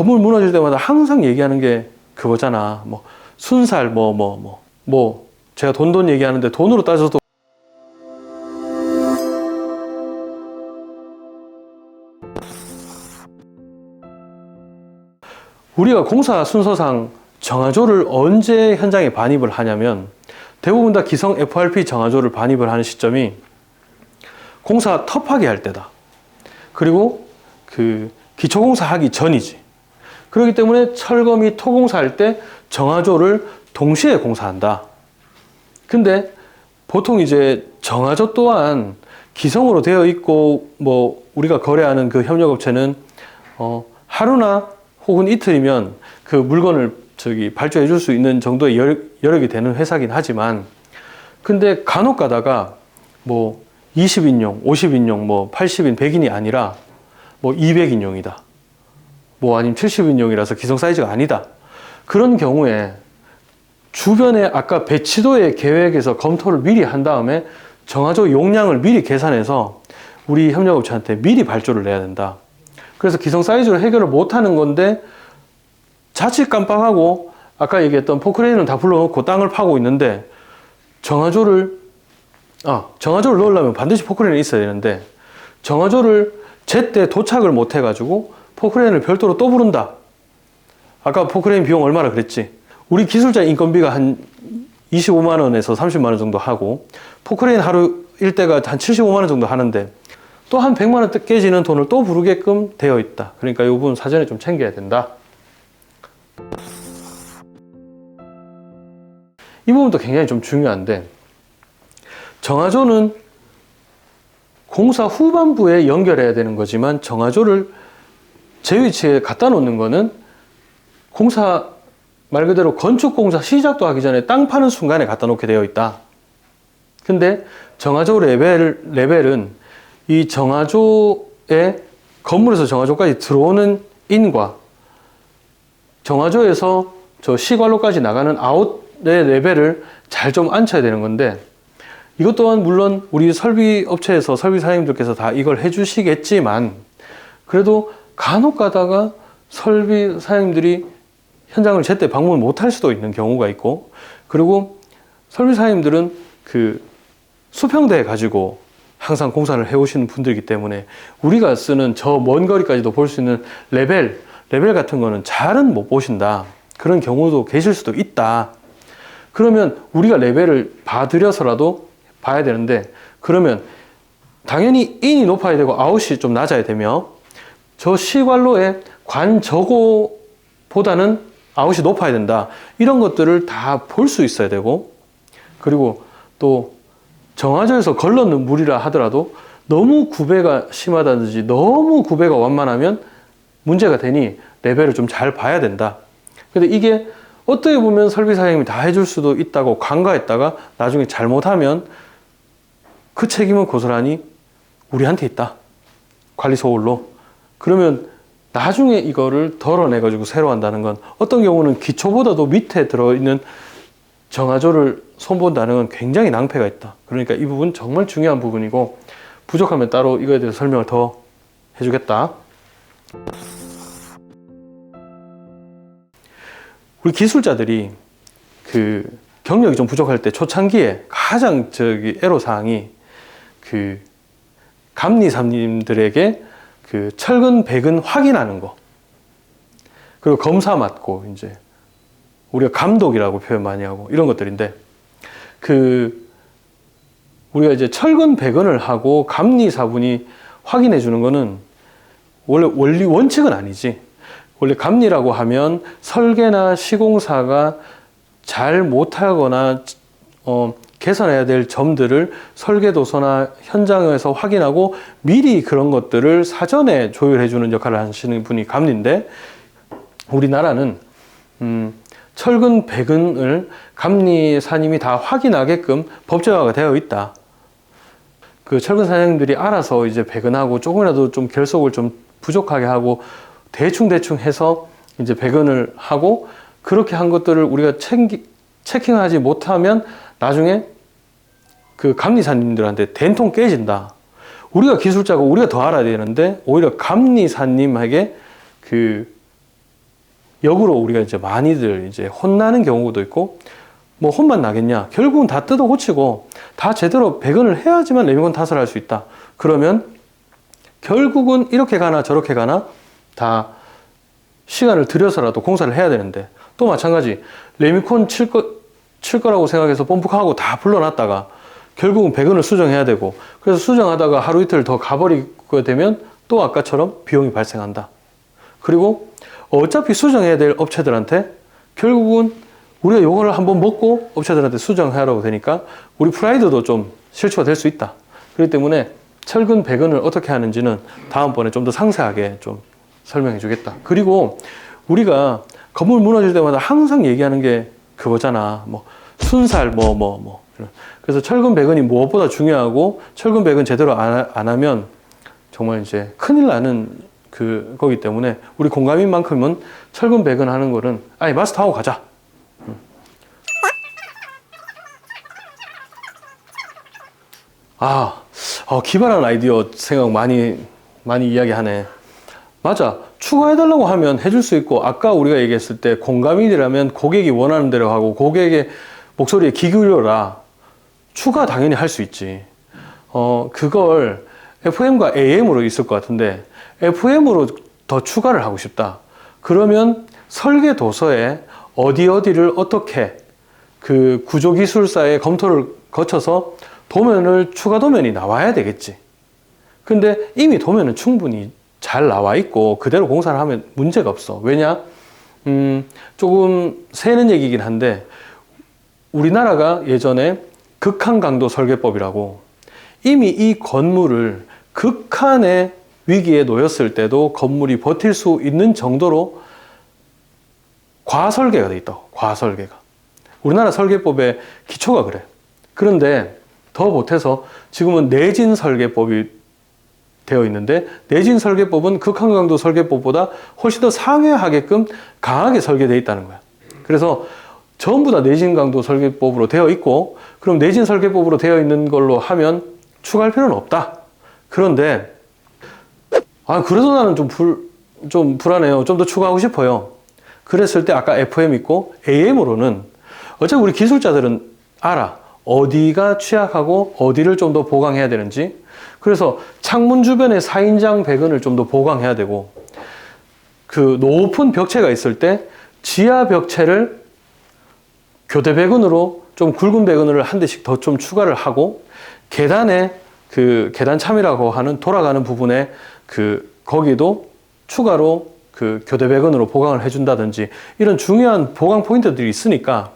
건물 무너질 때마다 항상 얘기하는 게 그거잖아. 뭐 순살 뭐 뭐 뭐 뭐 제가 돈돈 얘기하는데 돈으로 따져도 우리가 공사 순서상 정화조를 언제 현장에 반입을 하냐면 대부분 다 기성 FRP 정화조를 반입을 하는 시점이 공사 터파기 할 때다. 그리고 그 기초공사 하기 전이지. 그렇기 때문에 철거 및 토공사 할 때 정화조를 동시에 공사한다. 근데 보통 이제 정화조 또한 기성으로 되어 있고 뭐 우리가 거래하는 그 협력업체는 어 하루나 혹은 이틀이면 그 물건을 저기 발주해 줄 수 있는 정도의 여- 여력이 되는 회사긴 하지만 근데 간혹 가다가 뭐 20인용, 50인용, 뭐 80인, 100인이 아니라 뭐 200인용이다. 뭐 아니면 70인용이라서 기성 사이즈가 아니다. 그런 경우에 주변에 아까 배치도의 계획에서 검토를 미리 한 다음에 정화조 용량을 미리 계산해서 우리 협력업체한테 미리 발주를 내야 된다. 그래서 기성 사이즈로 해결을 못 하는 건데 자칫 깜빡하고 아까 얘기했던 포크레인은 다 불러놓고 땅을 파고 있는데 정화조를 아 정화조를 넣으려면 반드시 포크레인이 있어야 되는데 정화조를 제때 도착을 못 해가지고 포크레인을 별도로 또 부른다. 아까 포크레인 비용 얼마나 그랬지? 우리 기술자 인건비가 한 25만 원에서 30만 원 정도 하고 포크레인 하루 일대가 한 75만 원 정도 하는데 또 한 100만 원 깨지는 돈을 또 부르게끔 되어 있다. 그러니까 이 부분 사전에 좀 챙겨야 된다. 이 부분도 굉장히 좀 중요한데 정화조는 공사 후반부에 연결해야 되는 거지만 정화조를 제 위치에 갖다 놓는 거는 공사 말 그대로 건축 공사 시작도 하기 전에 땅 파는 순간에 갖다 놓게 되어 있다. 근데 정화조 레벨, 레벨은 이 정화조에 건물에서 정화조까지 들어오는 인과 정화조에서 저 시관로까지 나가는 아웃의 레벨을 잘 좀 앉혀야 되는 건데 이것 또한 물론 우리 설비 업체에서 설비 사장님들께서 다 이걸 해주시겠지만 그래도 간혹 가다가 설비 사장님들이 현장을 제때 방문을 못할 수도 있는 경우가 있고 그리고 설비 사장님들은 그 수평대 가지고 항상 공사를 해오시는 분들이기 때문에 우리가 쓰는 저 먼 거리까지도 볼 수 있는 레벨 레벨 같은 거는 잘은 못 보신다. 그런 경우도 계실 수도 있다. 그러면 우리가 레벨을 봐드려서라도 봐야 되는데 그러면 당연히 인이 높아야 되고 아웃이 좀 낮아야 되며 저 시관로의 관 저고보다는 아웃이 높아야 된다 이런 것들을 다 볼 수 있어야 되고 그리고 또 정화조에서 걸러는 물이라 하더라도 너무 구배가 심하다든지 너무 구배가 완만하면 문제가 되니 레벨을 좀 잘 봐야 된다. 근데 이게 어떻게 보면 설비 사장님이 다 해줄 수도 있다고 간과했다가 나중에 잘못하면 그 책임은 고스란히 우리한테 있다. 관리 소홀로. 그러면 나중에 이거를 덜어내 가지고 새로 한다는 건 어떤 경우는 기초보다도 밑에 들어있는 정화조를 손본다는 건 굉장히 낭패가 있다. 그러니까 이 부분 정말 중요한 부분이고 부족하면 따로 이거에 대해서 설명을 더 해주겠다. 우리 기술자들이 그 경력이 좀 부족할 때 초창기에 가장 저기 애로 사항이 그 감리사님들에게 그 철근 백은 확인하는 거. 그리고 검사 맡고 이제 우리가 감독이라고 표현 많이 하고 이런 것들인데 그 우리가 이제 철근 백은을 하고 감리 사분이 확인해 주는 거는 원래 원리 원칙은 아니지. 원래 감리라고 하면 설계나 시공사가 잘 못하거나 어, 개선해야 될 점들을 설계도서나 현장에서 확인하고 미리 그런 것들을 사전에 조율해 주는 역할을 하시는 분이 감리인데 우리나라는 음, 철근 백은을 감리사님이 다 확인하게끔 법제화가 되어 있다. 그 철근 사장님들이 알아서 이제 배근하고 조금이라도 좀 결속을 좀 부족하게 하고 대충 대충 해서 이제 배근을 하고 그렇게 한 것들을 우리가 챙기, 체킹하지 못하면 나중에 그 감리사님들한테 된통 깨진다. 우리가 기술자고 우리가 더 알아야 되는데 오히려 감리사님에게 그 역으로 우리가 이제 많이들 이제 혼나는 경우도 있고 뭐 혼만 나겠냐 결국은 다 뜯어 고치고 다 제대로 배건을 해야지만 레미건 탓을 할 수 있다 그러면 결국은 이렇게 가나 저렇게 가나 다 시간을 들여서라도 공사를 해야 되는데 또 마찬가지 레미콘 칠, 거, 칠 거라고 생각해서 펌프하고 다 불러놨다가 결국은 배건을 수정해야 되고 그래서 수정하다가 하루 이틀 더 가버리게 되면 또 아까처럼 비용이 발생한다. 그리고 어차피 수정해야 될 업체들한테 결국은 우리가 요거를 한번 먹고 업체들한테 수정하라고 되니까 우리 프라이드도 좀 실추가 될 수 있다. 그렇기 때문에 철근 배건을 어떻게 하는지는 다음번에 좀 더 상세하게 좀 설명해 주겠다. 그리고 우리가 건물 무너질 때마다 항상 얘기하는 게 그거잖아. 뭐 순살 뭐 뭐 뭐. 그래서 철근 배건이 무엇보다 중요하고 철근 배건 제대로 안, 안 하면 정말 이제 큰일 나는 그 거기 때문에 우리 공감인 만큼은 철근 배건 하는 거는 아니 마스터 하고 가자. 음. 아, 어, 기발한 아이디어 생각 많이 많이 이야기하네. 맞아. 추가해달라고 하면 해줄 수 있고, 아까 우리가 얘기했을 때 공감인이라면 고객이 원하는 대로 하고, 고객의 목소리에 귀 기울여라. 추가 당연히 할 수 있지. 어, 그걸 FM과 AM으로 있을 것 같은데, FM으로 더 추가를 하고 싶다. 그러면 설계 도서에 어디 어디를 어떻게 그 구조 기술사의 검토를 거쳐서 도면을, 추가 도면이 나와야 되겠지. 근데 이미 도면은 충분히 잘 나와 있고 그대로 공사를 하면 문제가 없어. 왜냐? 음, 조금 새는 얘기긴 한데 우리나라가 예전에 극한 강도 설계법이라고 이미 이 건물을 극한의 위기에 놓였을 때도 건물이 버틸 수 있는 정도로 과설계가 돼 있다. 과설계가. 우리나라 설계법의 기초가 그래. 그런데 더 못해서 지금은 내진 설계법이 되어 있는데 내진 설계법은 극한 강도 설계법보다 훨씬 더 상회하게끔 강하게 설계되어 있다는 거야. 그래서 전부 다 내진 강도 설계법으로 되어 있고 그럼 내진 설계법으로 되어 있는 걸로 하면 추가할 필요는 없다. 그런데 아 그래서 나는 좀 불 좀 불안해요. 좀 더 추가하고 싶어요. 그랬을 때 아까 FM 있고 AM으로는 어차피 우리 기술자들은 알아. 어디가 취약하고 어디를 좀 더 보강해야 되는지 그래서 창문 주변에 4인장 배건을 좀 더 보강해야 되고 그 높은 벽체가 있을 때 지하 벽체를 교대 배건으로 좀 굵은 배건을 한 대씩 더 좀 추가를 하고 계단에 그 계단 참이라고 하는 돌아가는 부분에 그 거기도 추가로 그 교대 배건으로 보강을 해준다든지 이런 중요한 보강 포인트들이 있으니까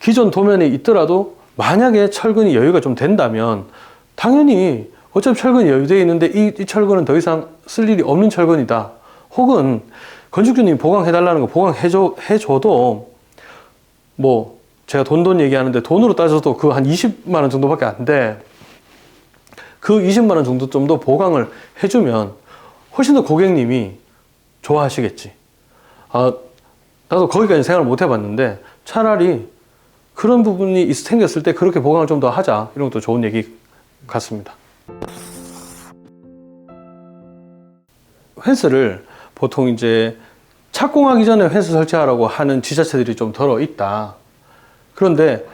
기존 도면에 있더라도 만약에 철근이 여유가 좀 된다면 당연히 어차피 철근이 여유되어 있는데 이, 이 철근은 더 이상 쓸 일이 없는 철근이다. 혹은 건축주님이 보강해달라는 거 보강해줘, 해줘도 뭐 제가 돈 돈 얘기하는데 돈으로 따져도 그 한 20만 원 정도밖에 안 돼. 그 20만 원 정도 좀 더 보강을 해주면 훨씬 더 고객님이 좋아하시겠지. 아, 나도 거기까지 생각을 못 해봤는데 차라리 그런 부분이 생겼을 때 그렇게 보강을 좀 더 하자. 이런 것도 좋은 얘기 같습니다. 펜스를 보통 이제 착공하기 전에 펜스 설치하라고 하는 지자체들이 좀 덜어 있다. 그런데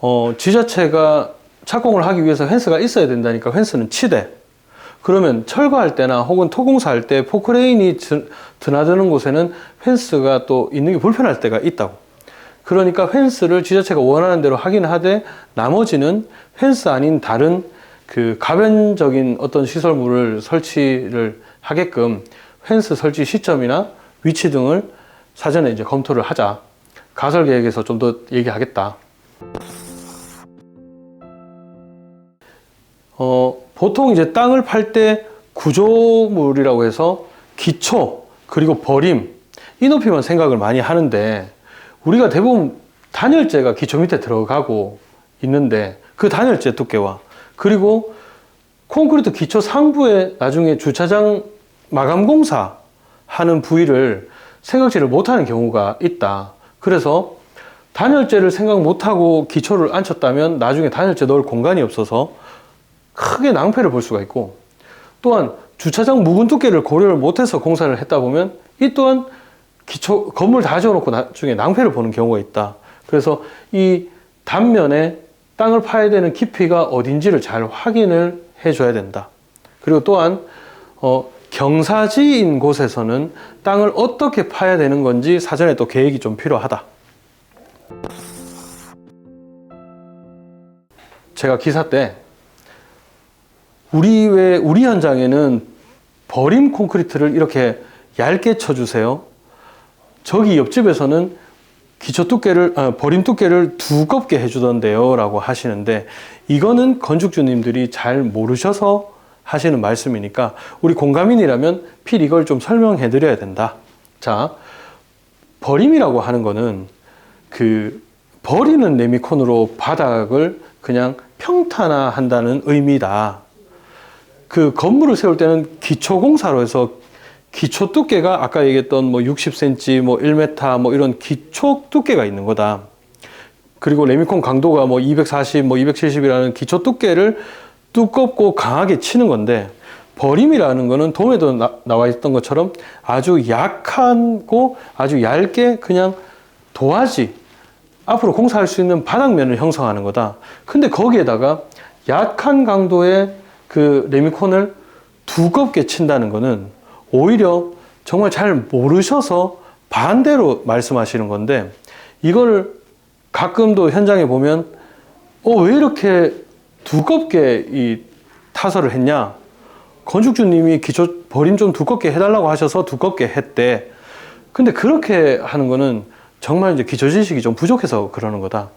어, 지자체가 착공을 하기 위해서 펜스가 있어야 된다니까 펜스는 치대. 그러면 철거할 때나 혹은 토공사할 때 포크레인이 드나드는 곳에는 펜스가 또 있는 게 불편할 때가 있다고. 그러니까 펜스를 지자체가 원하는 대로 하긴 하되 나머지는 펜스 아닌 다른 그 가변적인 어떤 시설물을 설치를 하게끔 펜스 설치 시점이나 위치 등을 사전에 이제 검토를 하자. 가설 계획에서 좀 더 얘기하겠다. 어, 보통 이제 땅을 팔 때 구조물이라고 해서 기초, 그리고 버림, 이 높이만 생각을 많이 하는데, 우리가 대부분 단열재가 기초 밑에 들어가고 있는데, 그 단열재 두께와, 그리고 콘크리트 기초 상부에 나중에 주차장 마감 공사 하는 부위를 생각지를 못하는 경우가 있다. 그래서 단열재를 생각 못하고 기초를 앉혔다면 나중에 단열재 넣을 공간이 없어서 크게 낭패를 볼 수가 있고 또한 주차장 묵은 두께를 고려를 못해서 공사를 했다 보면 이 또한 기초 건물 다 지어놓고 나중에 낭패를 보는 경우가 있다. 그래서 이 단면에 땅을 파야 되는 깊이가 어딘지를 잘 확인을 해줘야 된다. 그리고 또한 어, 경사지인 곳에서는 땅을 어떻게 파야 되는 건지 사전에 또 계획이 좀 필요하다. 제가 기사 때 우리 왜 우리 현장에는 버림 콘크리트를 이렇게 얇게 쳐주세요. 저기 옆집에서는 기초 두께를 아, 버림 두께를 두껍게 해주던데요라고 하시는데 이거는 건축주님들이 잘 모르셔서 하시는 말씀이니까 우리 공감인이라면 필 이걸 좀 설명해 드려야 된다. 자, 버림이라고 하는 거는 그 버리는 레미콘으로 바닥을 그냥 평탄화 한다는 의미다. 그 건물을 세울 때는 기초 공사로 해서 기초 두께가 아까 얘기했던 뭐 60cm, 뭐 1m, 뭐 이런 기초 두께가 있는 거다. 그리고 레미콘 강도가 뭐 240, 뭐 270이라는 기초 두께를 두껍고 강하게 치는 건데 버림이라는 거는 돔에도 나, 나와 있던 것처럼 아주 약하고 아주 얇게 그냥 도화지 앞으로 공사할 수 있는 바닥면을 형성하는 거다. 근데 거기에다가 약한 강도의 그 레미콘을 두껍게 친다는 거는 오히려 정말 잘 모르셔서 반대로 말씀하시는 건데 이걸 가끔도 현장에 보면 어 왜 이렇게 두껍게 이 타설을 했냐? 건축주님이 기초 버림 좀 두껍게 해달라고 하셔서 두껍게 했대. 근데 그렇게 하는 거는 정말 이제 기초 지식이 좀 부족해서 그러는 거다.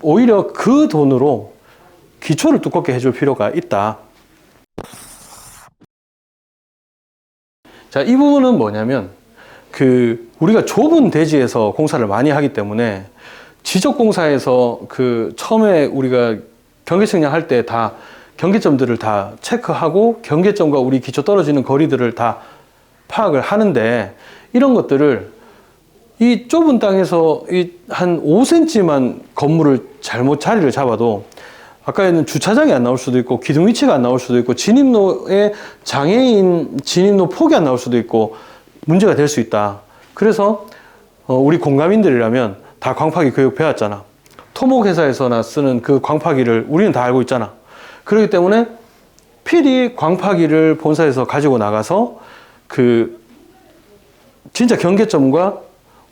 오히려 그 돈으로 기초를 두껍게 해줄 필요가 있다 자, 이 부분은 뭐냐면, 그, 우리가 좁은 대지에서 공사를 많이 하기 때문에, 지적 공사에서 그, 처음에 우리가 경계 측량 할 때 다 경계점들을 다 체크하고, 경계점과 우리 기초 떨어지는 거리들을 다 파악을 하는데, 이런 것들을 이 좁은 땅에서 이 한 5cm만 건물을 잘못 자리를 잡아도 아까에는 주차장이 안 나올 수도 있고 기둥 위치가 안 나올 수도 있고 진입로에 장애인 진입로 폭이 안 나올 수도 있고 문제가 될 수 있다. 그래서 어, 우리 공감인들이라면 다 광파기 교육 배웠잖아. 토목 회사에서나 쓰는 그 광파기를 우리는 다 알고 있잖아. 그렇기 때문에 필히 광파기를 본사에서 가지고 나가서 그 진짜 경계점과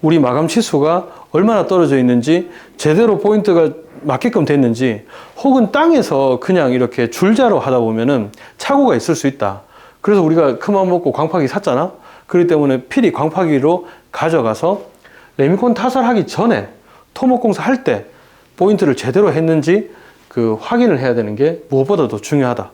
우리 마감 치수가 얼마나 떨어져 있는지 제대로 포인트가 맞게끔 됐는지 혹은 땅에서 그냥 이렇게 줄자로 하다 보면은 착오가 있을 수 있다. 그래서 우리가 큰맘 먹고 광파기 샀잖아. 그렇기 때문에 필히 광파기로 가져가서 레미콘 타설하기 전에 토목공사 할 때 포인트를 제대로 했는지 그 확인을 해야 되는 게 무엇보다도 중요하다.